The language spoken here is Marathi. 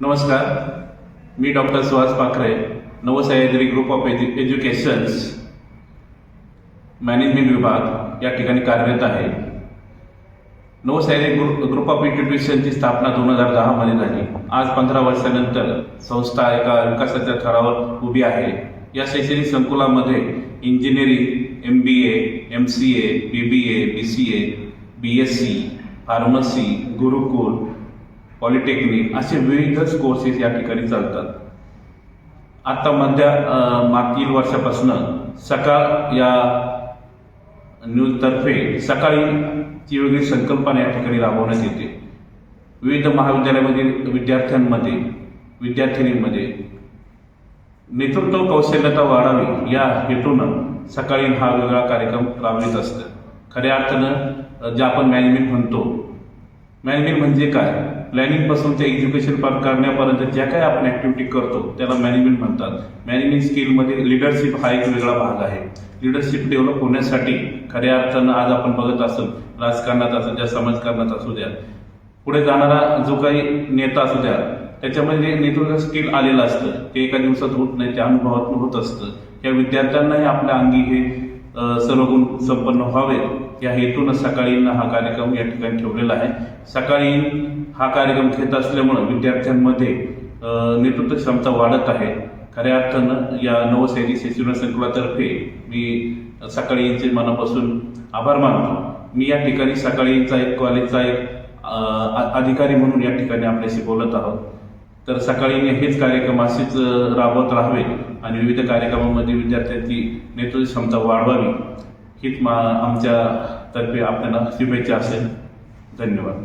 नमस्कार. मी doctor Suhas Pakhare Navsahyadri group of edu educations management विभाग या ठिकाणी कार्यरत आहे. नवसह्याद्री ग्रुप ग्रुप ऑफ इन्स्टिट्यूशनची स्थापना दोन हजार दहामध्ये झाली. आज पंधरा वर्षानंतर संस्था एका विकासाच्या थरावर उभी आहे. या शैक्षणिक संकुलामध्ये engineering M B A M C A B B A B C A B S C pharmacy Gurukul polytechnic असे विविधच कोर्सेस या ठिकाणी चालतात. आता मध्या मागील वर्षापासून सकाळ या न्यूजतर्फे सकाळी ती वेगळी संकल्पना या ठिकाणी राबवण्यात येते. विविध महाविद्यालयामधील विद्यार्थ्यांमध्ये विद्यार्थिनींमध्ये नेतृत्व कौशल्यता वाढावी या हेतूनं सकाळी हा वेगळा कार्यक्रम राबवित असतं. खऱ्या अर्थानं जे आपण मॅनेजमेंट म्हणतो मॅनेजमेंट म्हणजे काय? प्लॅनिंगपासून ते एज्युकेशन पार करण्यापर्यंत ज्या काही आपण ऍक्टिव्हिटी करतो त्याला मॅनेजमेंट म्हणतात. मॅनेजमेंट स्किलमध्ये लिडरशिप हा एक वेगळा भाग आहे. लिडरशिप डेव्हलप होण्यासाठी खऱ्या अर्थानं आज आपण बघत असतो राजकारणात असू द्या समाजकारणात असू द्या पुढे जाणारा जो काही नेता असू द्या त्याच्यामध्ये नेतृत्व स्किल आलेलं असतं. ते एका दिवसात होत नाही ते अनुभवातून होत असतं. त्या विद्यार्थ्यांनाही आपल्या अंगी हे सर्व गुण संपन्न व्हावेत. या हेतून सकाळी हा कार्यक्रम या ठिकाणी ठेवलेला आहे. सकाळी हा कार्यक्रम घेत असल्यामुळं विद्यार्थ्यांमध्ये नेतृत्व क्षमता वाढत आहे. खऱ्या अर्थानं या नवसैनिक शिक्षण संकुलातर्फे मी सकाळी यांचे मनापासून आभार मानतो. मी या ठिकाणी सकाळीचा एक कॉलेजचा एक अधिकारी म्हणून या ठिकाणी आपल्याशी बोलत आहोत. तर सकाळी हेच कार्यक्रम असेच राबवत राहावे आणि विविध कार्यक्रमामध्ये विद्यार्थ्यांची नेतृत्व क्षमता वाढवावी हीच मा आमच्या तर्फे आपल्याला शुभेच्छा असेल. धन्यवाद.